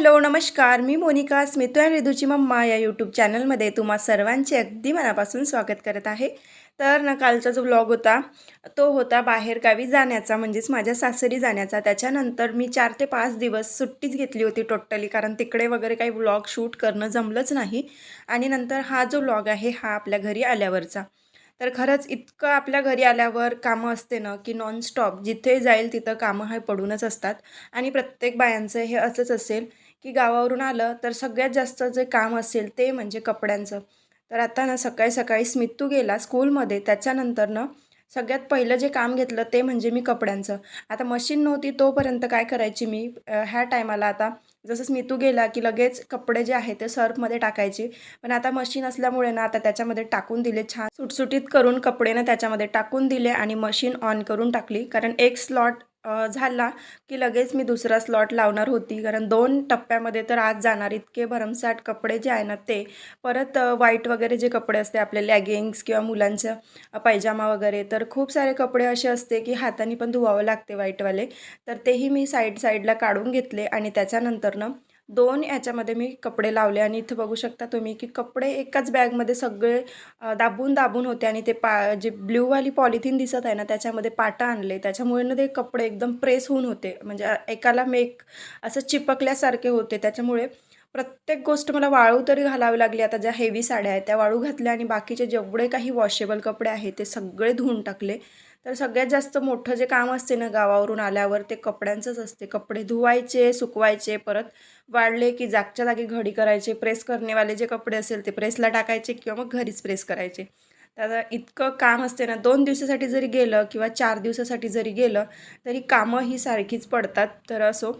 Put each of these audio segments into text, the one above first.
Hello नमस्कार. मी मोनिका स्मितू आणि रिधूची मम्मा या यूट्यूब चॅनलमध्ये तुम्हा सर्वांचे अगदी मनापासून स्वागत करत आहे. तर ना कालचा जो व्लॉग होता तो होता बाहेरगावी जाण्याचा म्हणजेच माझ्या सासरी जाण्याचा. त्याच्यानंतर मी चार ते पाच दिवस सुट्टीच घेतली होती टोटली कारण तिकडे वगैरे काही व्लॉग शूट करणं जमलंच नाही. आणि नंतर हा जो व्लॉग आहे हा आपल्या घरी आल्यावरचा. तर खरंच इतकं आपल्या घरी आल्यावर कामं असते ना की नॉनस्टॉप जिथे जाईल तिथं कामं हे पडूनच असतात. आणि प्रत्येक बायांचं हे असंच असेल की गावावरून आलं तर सगळ्यात जास्त जे काम असेल ते म्हणजे कपड्यांचं. तर आता ना सकाळी सकाळी स्मितू गेला स्कूलमध्ये त्याच्यानंतर ना सगळ्यात पहिलं जे काम घेतलं ते म्हणजे मी कपड्यांचं. आता मशीन नव्हती तोपर्यंत काय करायची मी? ह्या टायमाला आता जसं स्मितू गेला की लगेच कपडे जे आहे ते सर्फमध्ये टाकायचे. पण आता मशीन असल्यामुळे ना आता त्याच्यामध्ये टाकून दिले छान सुटसुटीत करून कपडे ना त्याच्यामध्ये टाकून दिले आणि मशीन ऑन करून टाकली. कारण एक स्लॉट झाला की लगेच मी दुसरा स्लॉट लावणार होती. कारण दोन टप्प्यामध्ये तर आज जाणार. इतके भरमसाठ कपडे जे आहे ना ते परत वाईट वगैरे जे कपडे असते आपले लॅगिंग्स किंवा मुलांच्या पायजामा वगैरे तर खूप सारे कपडे असे असते की हाताने पण धुवावं लागते वाईटवाले तर तेही मी साईड साईडला काढून घेतले आणि त्याच्यानंतरनं दोन याच्यामध्ये मी कपडे लावले आणि इथं बघू शकता तुम्ही की कपडे एकाच बॅगमध्ये सगळे दाबून दाबून होते आणि ते पा जे ब्ल्यूवाली पॉलिथिन दिसत आहे ना त्याच्यामध्ये पाटा आणले. त्याच्यामुळे ना ते कपडे एकदम प्रेस होऊन होते. म्हणजे एकाला मेक असं चिपकल्यासारखे होते. त्याच्यामुळे प्रत्येक गोष्ट मला वाळू तरी घालावी लागली. आता ज्या हेवी साड्या आहेत त्या वाळू घातल्या आणि बाकीचे जेवढे काही वॉशेबल कपडे आहेत ते सगळे धुवून टाकले. तर सगळ्यात जास्त मोठं जे काम असते ना गावावरून आल्यावर ते कपड्यांचंच असते. कपडे धुवायचे सुकवायचे परत वाळले की जागच्या जागी घडी करायचे प्रेस करणेवाले जे कपडे असेल ते प्रेसला टाकायचे किंवा मग घरीच प्रेस करायचे. तर इतकं काम असते ना दोन दिवसासाठी जरी गेलं किंवा चार दिवसासाठी जरी गेलं तरी कामं ही सारखीच पडतात. तर असो.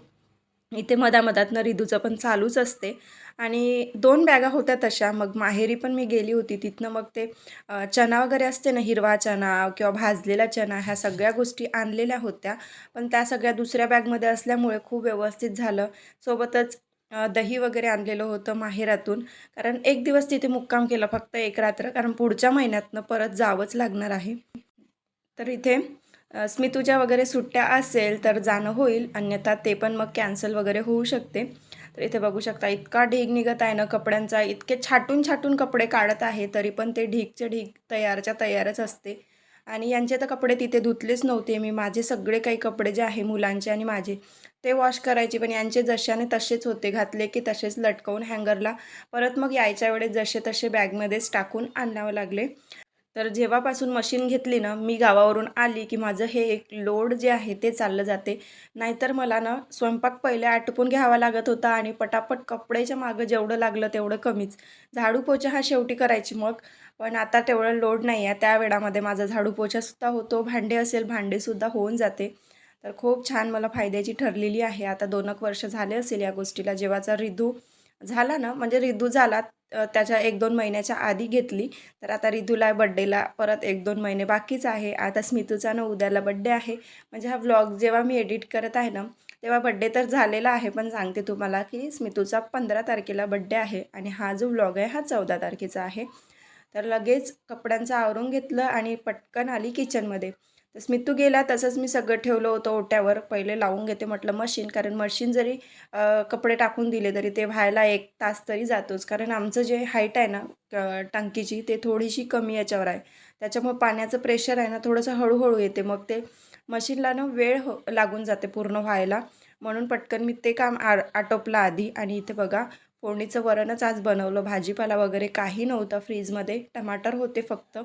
इथे मधामधातनं रिदूचं पण चालूच असते. आणि दोन बॅगा होत्या तशा. मग माहेरी पण मी गेली होती. तिथनं मग ते चना वगैरे असते ना हिरवा चना किंवा भाजलेला चना ह्या सगळ्या गोष्टी आणलेल्या होत्या. पण त्या सगळ्या दुसऱ्या बॅगमध्ये असल्यामुळे खूप व्यवस्थित झालं. सोबतच दही वगैरे आणलेलं होतं माहेरातून. कारण एक दिवस तिथे मुक्काम केला फक्त एक रात्र. कारण पुढच्या महिन्यातनं परत जावंच लागणार आहे. तर इथे स्मितूच्या वगैरे सुट्ट्या असेल तर जाणं होईल. अन्यथा ते पण मग कॅन्सल वगैरे होऊ शकते. तर इथे बघू शकता इतका ढीग निघत आहे ना कपड्यांचा. इतके छाटून छाटून कपडे काढत आहे तरी पण ते ढीगचे ढीग तयारच्या तयारच असते. आणि यांचे तर कपडे तिथे धुतलेच नव्हते. मी माझे सगळे काही कपडे जे आहे मुलांचे आणि माझे ते वॉश करायचे. पण यांचे जशाने तसेच होते. घातले की तसेच लटकवून हँगरला परत मग यायच्या वेळेस जसे तसे बॅगमध्येच टाकून आणावं लागले. तर जेव्हापासून मशीन घेतली ना मी गावावरून आली की माझं हे एक लोड जे आहे ते चाललं जाते. नाहीतर मला ना स्वयंपाक पहिले आटपून घ्यावा लागत होता आणि पटापट कपड्याच्या मागं जेवढं लागलं तेवढं कमीच. झाडू पोछा हा शेवटी करायची मग. पण आता तेवढं लोड नाही आहे. त्या वेळामध्ये माझा झाडू पोछासुद्धा होतो. भांडे असेल भांडेसुद्धा होऊन जाते. तर खूप छान मला फायद्याची ठरलेली आहे. आता दोन एक वर्ष झाले असेल या गोष्टीला. जेव्हाचा रिधू झाला ना म्हणजे रिधू झाला त्याच्या एक दोन महिन्याच्या आधी घेतली. तर आता रिधूला बड्डेला परत एक दोन महिने बाकीच आहे. आता स्मितूचा ना उद्याला बड्डे आहे. म्हणजे हा व्लॉग जेव्हा मी एडिट करत आहे ना तेव्हा बड्डे तर झालेला आहे. पण सांगते तुम्हाला की स्मितूचा पंधरा तारखेला बड्डे आहे आणि हा जो व्लॉग आहे हा चौदा तारखेचा आहे. तर लगेच कपड्यांचं आवरून घेतलं आणि पटकन आली किचनमध्ये तर स्मितू गेला तसंच मी सगळं ठेवलं होतं ओट्यावर. पहिले लावून घेते म्हटलं मशीन कारण मशीन जरी कपडे टाकून दिले तरी ते व्हायला एक तास तरी जातोच. कारण आमचं जे हाईट आहे ना टंकीची ते थोडीशी कमी याच्यावर आहे. त्याच्यामुळे पाण्याचं प्रेशर आहे ना थोडंसं हळूहळू येते. मग ते मशीनला ना वेळ हो लागून जाते पूर्ण व्हायला. म्हणून पटकन मी ते काम आ आटोपलं आधी. आणि इथे बघा फोडणीचं वरणच आज बनवलं. भाजीपाला वगैरे काही नव्हतं फ्रीजमध्ये. टमाटर होते फक्त.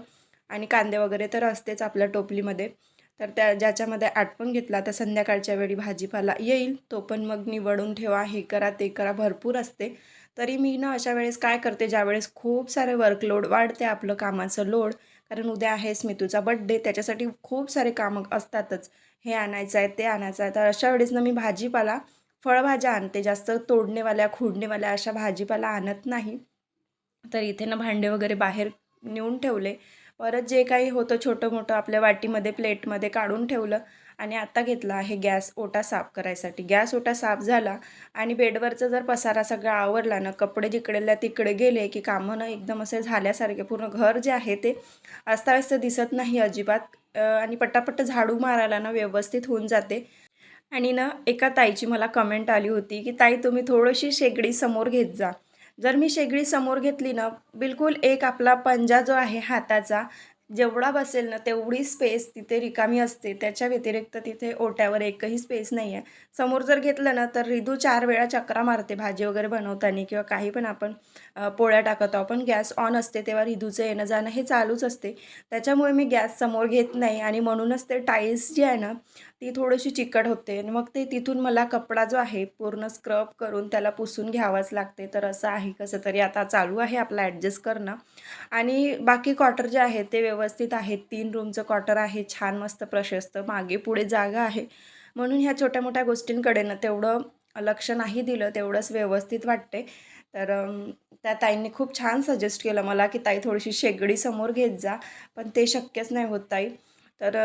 आणि कांदे वगैरे तर असतेच आपल्या टोपलीमध्ये. तर त्या ज्याच्यामध्ये आटपून घेतला तर संध्याकाळच्या वेळी भाजीपाला येईल. तो पण मग निवडून ठेवा. हे करा ते करा. भरपूर असते. तरी मी ना अशा वेळेस काय करते ज्यावेळेस खूप सारे वर्कलोड वाढते आपलं कामाचं लोड कारण उद्या आहे स्मितूचा बड्डे त्याच्यासाठी खूप सारे कामं असतातच. हे आणायचं आहे ते आणायचं आहे. तर अशा वेळेस ना मी भाजीपाला फळभाज्या आणते. जास्त तोडणेवाल्या खुडणेवाल्या अशा भाजीपाला आणत नाही. तर इथे ना भांडे वगैरे बाहेर नेऊन ठेवले. परत जे काही होतं छोटं मोठं आपल्या वाटीमध्ये प्लेटमध्ये काढून ठेवलं आणि आत्ता घेतला आहे गॅस ओटा साफ करायसाठी. गॅस ओटा साफ झाला आणि बेडवरचा जर पसारा सगळा आवरला ना कपडे जिकडेल्या तिकडे गेले की कामं ना एकदम असे झाल्यासारखे पूर्ण घर जे आहे ते अस्ताव्यस्त दिसत नाही अजिबात. आणि पटापट झाडू मारायला ना व्यवस्थित होऊन जाते. आणि ना एका ताईची मला कमेंट आली होती की ताई तुम्ही थोडीशी शेगडी समोर घेत जा. जर मी शेगडी समोर घेतली ना बिलकुल एक आपला पंजा जो आहे हाताचा जेवढा बसेल ना तेवढी स्पेस तिथे रिकामी असते. त्याच्या व्यतिरिक्त तिथे ओट्यावर एकही स्पेस नाही आहे समोर जर घेतलं ना तर रिदू चार वेळा चक्रा मारते. भाजी वगैरे बनवताना किंवा काही पण आपण पोळ्या टाकत आहोत. पण गॅस ऑन असते तेव्हा रिदूचं येणं जाणं हे चालूच असते. त्याच्यामुळे मी गॅस समोर घेत नाही आणि म्हणूनच ते टाईल्स जी आहे ना ती थोडीशी चिकट होते. आणि मग ते तिथून मला कपडा जो आहे पूर्ण स्क्रब करून त्याला पुसून घ्यावाच लागते. तर असं आहे कसं तरी आता चालू आहे आपलं ॲडजस्ट करणं. आणि बाकी क्वार्टर जे आहे ते व्यवस्थित आहेत तीन रूमचं क्वार्टर आहे. छान मस्त प्रशस्त मागे पुढे जागा आहे. म्हणून ह्या छोट्या मोठ्या गोष्टींकडे ना तेवढं लक्ष नाही दिलं तेवढंच व्यवस्थित वाटते. तर त्या ताईंनी खूप छान सजेस्ट केलं मला की ताई थोडीशी शेगडी समोर घेत जा पण ते शक्यच नाही होत ताई. तर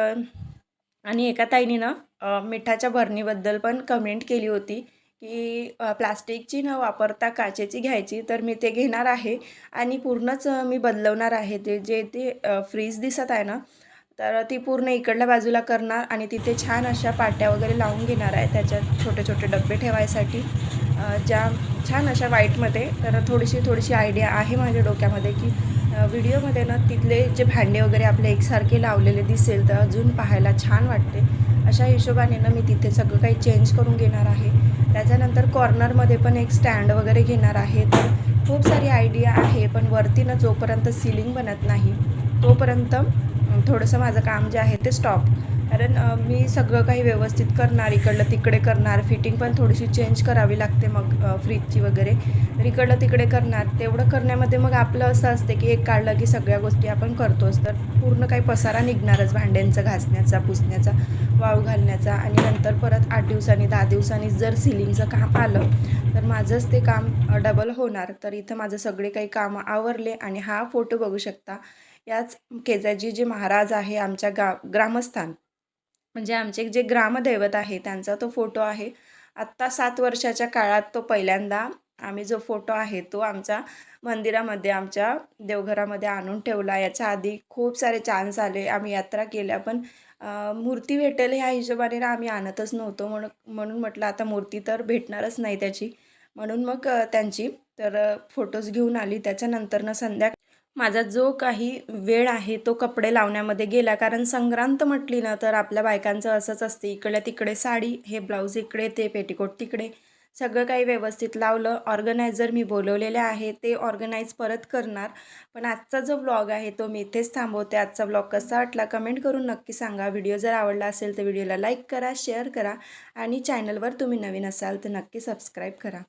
आणि एका ताईने ना मिठाच्या भरणीबद्दल पण कमेंट केली होती. की प्लास्टिकची न वापरता काचेची घ्यायची तर मी ते घेणार आहे. आणि पूर्णच मी बदलवणार आहे. ते जे ते फ्रीज दिसत आहे ना तर ती पूर्ण इकडल्या बाजूला करणार आणि तिथे छान अशा पाट्या वगैरे लावून घेणार आहे. त्याच्यात छोटे छोटे डबे ठेवायसाठी ज्या छान अशा व्हाईटमध्ये तर थोडीशी थोडीशी आयडिया आहे माझ्या डोक्यामध्ये की व्हिडिओमध्ये ना तिथले जे भांडे वगैरे आपले एकसारखे लावलेले दिसेल तर अजून पाहायला छान वाटते. अशा हिशोबाने ना मी तिथे सगळं काही चेंज करून घेणार आहे. त्याच्यानंतर कॉर्नरमध्ये पण एक स्टँड वगैरे घेणार आहे. तर खूप सारी आयडिया आहे पण वरती ना जोपर्यंत सिलिंग बनत नाही तोपर्यंत थोडंसं माझं काम जे आहे ते स्टॉप कारण मी सगळं काही व्यवस्थित करणार इकडलं तिकडे करणार फिटिंग पण थोडीशी चेंज करावी लागते मग फ्रीजची वगैरे. तर इकडलं तिकडे करणार तेवढं करण्यामध्ये मग आपलं असं असते की एक काढलं की सगळ्या गोष्टी आपण करतोच. तर पूर्ण काही पसारा निघणारच भांड्यांचा घासण्याचा पुसण्याचा वाळू घालण्याचा. आणि नंतर परत आठ दिवसांनी दहा दिवसांनी जर सिलिंगचं काम आलं तर माझंच ते काम डबल होणार. तर इथं माझं सगळे काही कामं आवरले आणि हा फोटो बघू शकता. याच केजाजी जे महाराज आहे आमच्या गा ग्रामस्थान म्हणजे आमचे जे ग्रामदैवत आहे त्यांचा तो फोटो आहे. आत्ता सात वर्षाच्या काळात तो पहिल्यांदा आम्ही जो फोटो आहे तो आमच्या मंदिरामध्ये आमच्या देवघरामध्ये आणून ठेवला. याच्या आधी खूप सारे चान्स आले आम्ही यात्रा केल्या. पण मूर्ती भेटेल ह्या हिशोबाने ना आम्ही आणतच नव्हतो. म्हणून म्हणून म्हटलं आता मूर्ती तर भेटणारच नाही त्याची. म्हणून मग त्यांची तर फोटोज घेऊन आली. त्याच्यानंतरनं संध्या माझा जो काही वेळ आहे तो कपडे लावण्यामध्ये गेला. कारण संक्रांत म्हटली ना तर आपल्या बायकांचं असंच असते इकडल्या तिकडे साडी हे ब्लाऊज इकडे ते पेटीकोट तिकडे. सगळं काही व्यवस्थित लावलं. ऑर्गनायझर मी बोलवलेले आहे. ते ऑर्गनाईज परत करणार. पण आजचा जो ब्लॉग आहे तो मी इथेच थांबवते. आजचा ब्लॉग कसा वाटला कमेंट करून नक्की सांगा. व्हिडिओ जर आवडला असेल तर व्हिडिओला लाईक करा शेअर करा. आणि चॅनलवर तुम्ही नवीन असाल तर नक्की सबस्क्राईब करा.